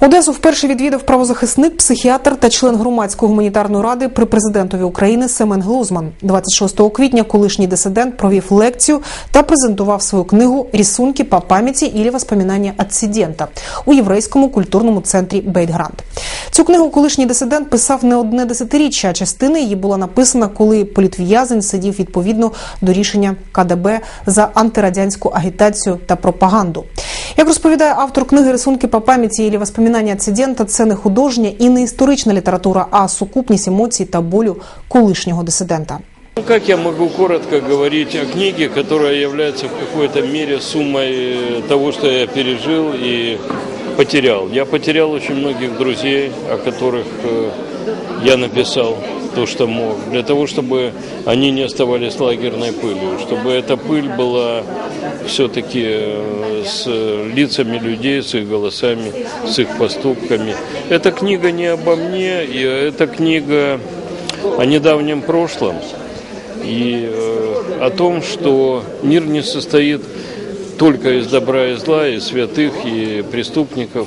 Одесу вперше відвідав правозахисник, психіатр та член громадської гуманітарної ради при президентові України Семен Глузман. 26 квітня колишній дисидент провів лекцію та презентував свою книгу «Рисунки по пам'яті или воспоминання отсидента» у єврейському культурному центрі Бейтгранд. Цю книгу колишній дисидент писав не одне десятиріччя. а Частина її була написана, коли політв'язень сидів відповідно до рішення КДБ за антирадянську агітацію та пропаганду. Як розповідає автор книги «Рисунки по пам'яті или воспоминання інцидента», це не художня і не історична література, а сукупність емоцій та болю колишнього дисидента. Ну, Как я могу коротко говорить о книге, которая является в какой-то мере суммой э, того, что я пережил и потерял? Я потерял очень многих друзей, о которых э, я написал То, что мог, для того, чтобы они не оставались лагерной пылью, чтобы эта пыль была все-таки с лицами людей, с их голосами, с их поступками. Эта книга не обо мне, и эта книга о недавнем прошлом и э, о том, что мир не состоит только из добра и зла, из святых и преступников.